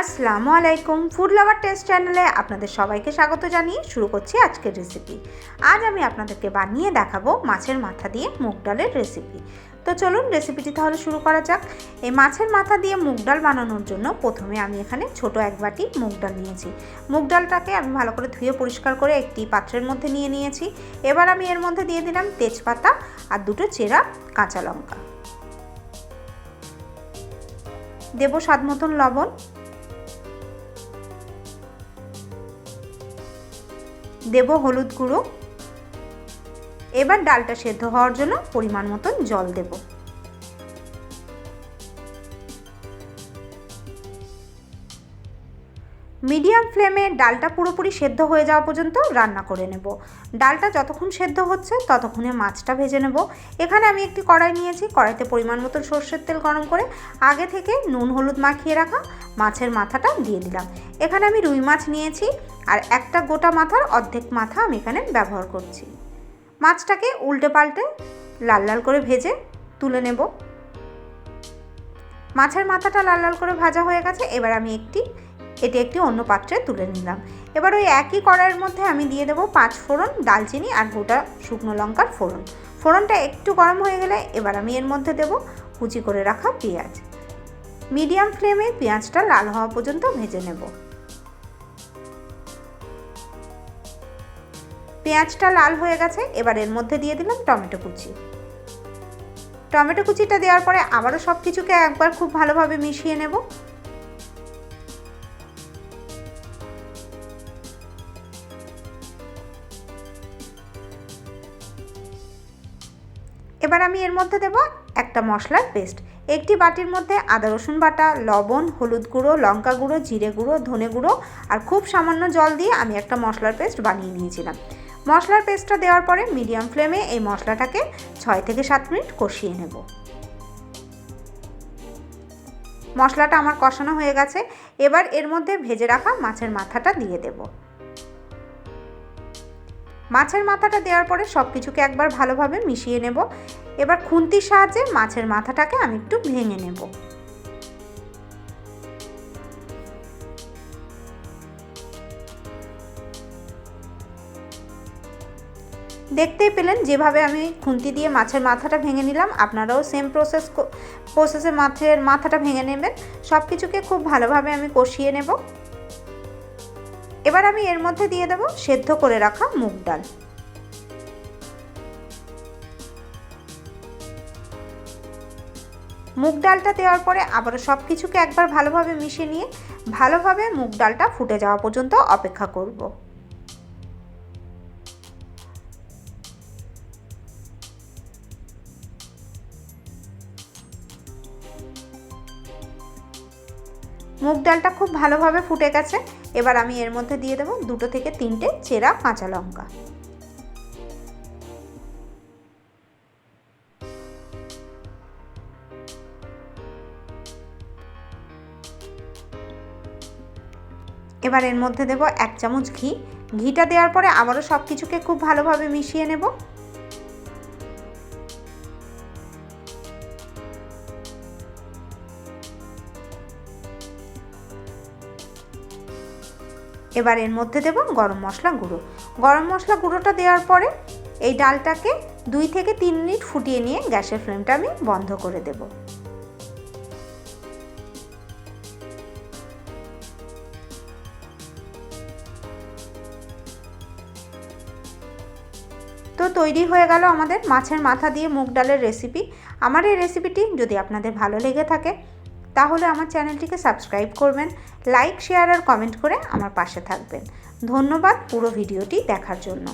আসসালামু আলাইকুম food lover test চ্যানেলে আপনাদের সবাইকে স্বাগত জানিয়ে শুরু করছি আজকের রেসিপি আজ আমি আপনাদেরকে বানিয়ে দেখাবো মাছের মাথা দিয়ে মুগ ডালের রেসিপি তো চলুন রেসিপিটি তাহলে শুরু করা যাক। এই মাছের মাথা দিয়ে মুগ ডাল বানানোর জন্য প্রথমে আমি এখানে ছোট এক বাটি মুগ ডাল নিয়েছি। মুগ ডালটাকে আমি ভালো করে ধুয়ে পরিষ্কার করে একটি পাত্রের মধ্যে নিয়ে নিয়েছি। এবার আমি এর মধ্যে দিয়ে দিলাম তেজপাতা আর দুটো চেরা কাঁচা লঙ্কা। দেবো স্বাদ মতন লবণ। দেব হলুদ গুঁড়ো। এবার ডালটা সেদ্ধ হওয়ার জন্য পরিমাণ মতন জল দেব। মিডিয়াম ফ্লেমে ডালটা পুরোপুরি সেদ্ধ হয়ে যাওয়া পর্যন্ত রান্না করে নেব। ডালটা যতক্ষণ সেদ্ধ হচ্ছে, ততক্ষণে মাছটা ভেজে নেব। এখানে আমি একটি কড়াই নিয়েছি, কড়াইতে পরিমাণ মতো সর্ষের তেল গরম করে আগে থেকে নুন, হলুদ মাখিয়ে রাখা মাছের মাথাটা দিয়ে দিলাম। এখানে আমি রুই মাছ নিয়েছি আর একটা গোটা মাথার অর্ধেক মাথা আমি এখানে ব্যবহার করছি। মাছটাকে উল্টে পাল্টে লাল লাল করে ভেজে তুলে নেব। মাছের মাথাটা লাল লাল করে ভাজা হয়ে গেছে, এবার আমি একটি এটি একটি অন্য পাত্রে তুলে নিলাম। এবার ওই একই কড়াইয়ের মধ্যে আমি দিয়ে দেবো পাঁচ ফোড়ন দালচিনি আর গোটা শুকনো লঙ্কার ফোড়ন। ফোড়নটা একটু গরম হয়ে গেলে এবার আমি এর মধ্যে দেব কুচি করে রাখা পেঁয়াজ। মিডিয়াম ফ্লেমে পেঁয়াজটা লাল হওয়া পর্যন্ত ভেজে নেব। পেঁয়াজটা লাল হয়ে গেছে, এবার এর মধ্যে দিয়ে দিলাম টমেটো কুচি। টমেটো কুচিটা দেওয়ার পরে আবারও সব কিছুকে একবার খুব ভালোভাবে মিশিয়ে নেব। এবার আমি এর মধ্যে দেব একটা মশলার পেস্ট। একটি বাটির মধ্যে আদা, রসুন বাটা, লবণ, হলুদ গুঁড়ো, লঙ্কা গুঁড়ো, জিরে গুঁড়ো, ধনে গুঁড়ো আর খুব সামান্য জল দিয়ে আমি একটা মশলার পেস্ট বানিয়ে নিয়েছিলাম। মশলার পেস্টটা দেওয়ার পরে মিডিয়াম ফ্লেমে এই মশলাটাকে ছয় থেকে সাত মিনিট কষিয়ে নেব। মশলাটা আমার কষানো হয়ে গেছে। এবার এর মধ্যে ভেজে রাখা মাছের মাথাটা দিয়ে দেব। মাছের মাথাটা দেওয়ার পরে সব কিছুকে একবার ভালোভাবে মিশিয়ে নেব। এবার খুন্তির সাহায্যে মাছের মাথাটাকে আমি একটু ভেঙে নেব। দেখতেই পেলেন, যেভাবে আমি খুন্তি দিয়ে মাছের মাথাটা ভেঙে নিলাম, আপনারাও সেম প্রসেস প্রসেসে মাছের মাথাটা ভেঙে নেবেন। সব কিছুকে খুব ভালোভাবে আমি কষিয়ে নেব। এবার আমি এর মধ্যে দিয়ে দেব সেদ্ধ করে রাখা মুগ ডাল। মুগ ডালটা দেওয়ার পরে আবারও সব কিছুকে একবার ভালোভাবে মিশিয়ে নিয়ে ভালোভাবে মুগ ডালটা ফুটে যাওয়া পর্যন্ত অপেক্ষা করব। মুগ ডালটা খুব ভালোভাবে ফুটে গেছে। এবার আমি এর মধ্যে দিয়ে দেবো দুটো থেকে তিনটে চেরা কাঁচা লঙ্কা। এবার এর মধ্যে দেব এক চামচ ঘি। ঘিটা দেওয়ার পরে আবারও সব কিছুকে খুব ভালোভাবে মিশিয়ে নেব। এবার এর মধ্যে দেব গরম মশলা গুঁড়ো। গরম মশলা গুঁড়োটা দেওয়ার পরে এই ডালটাকে দুই থেকে তিন মিনিট ফুটিয়ে নিয়ে গ্যাসের ফ্লেমটা আমি বন্ধ করে দেব। তো তৈরি হয়ে গেল আমাদের মাছের মাথা দিয়ে মুগ ডালের রেসিপি আমার এই রেসিপিটি যদি আপনাদের ভালো লেগে থাকে তাহলে আমার চ্যানেলটিকে সাবস্ক্রাইব করবেন, লাইক, শেয়ার আর কমেন্ট করে আমার পাশে থাকবেন। ধন্যবাদ পুরো ভিডিওটি দেখার জন্য।